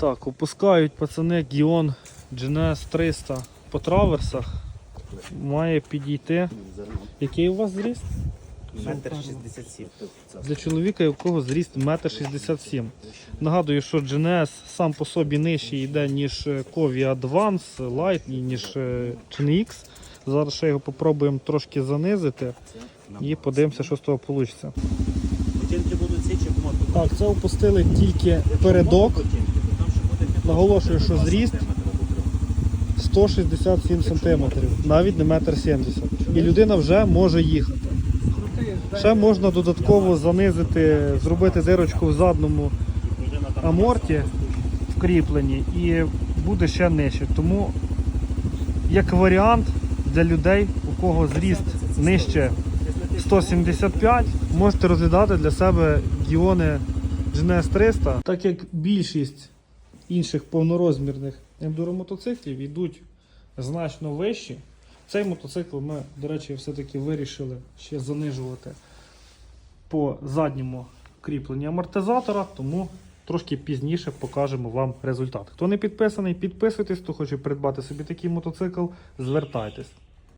Так, опускають пацани Гіон GNS 300 по траверсах. Має підійти. Який у вас зріст? Метр 67. Для чоловіка, у кого зріст 1,67 м. Нагадую, що GNS сам по собі нижчий йде, ніж е, Kovia Advance, Light, і ніж е, GNX. Зараз ще його попробуємо трошки занизити і подивимося, що з того вийде. Ботинки будуть ці чи? Так, це опустили тільки передок. Наголошую, що зріст 167 см, навіть не 1,70 м. І людина вже може їхати. Ще можна додатково занизити, зробити дирочку в задному аморті в кріпленні і буде ще нижче. Тому як варіант для людей, у кого зріст нижче 175, можете розглядати для себе Гіони GNS 300, так як більшість інших повнорозмірних ендуромотоциклів йдуть значно вищі. Цей мотоцикл ми, до речі, все-таки вирішили ще занижувати по задньому кріпленні амортизатора, тому трошки пізніше покажемо вам результат. Хто не підписаний, підписуйтесь, хто хоче придбати собі такий мотоцикл, звертайтесь.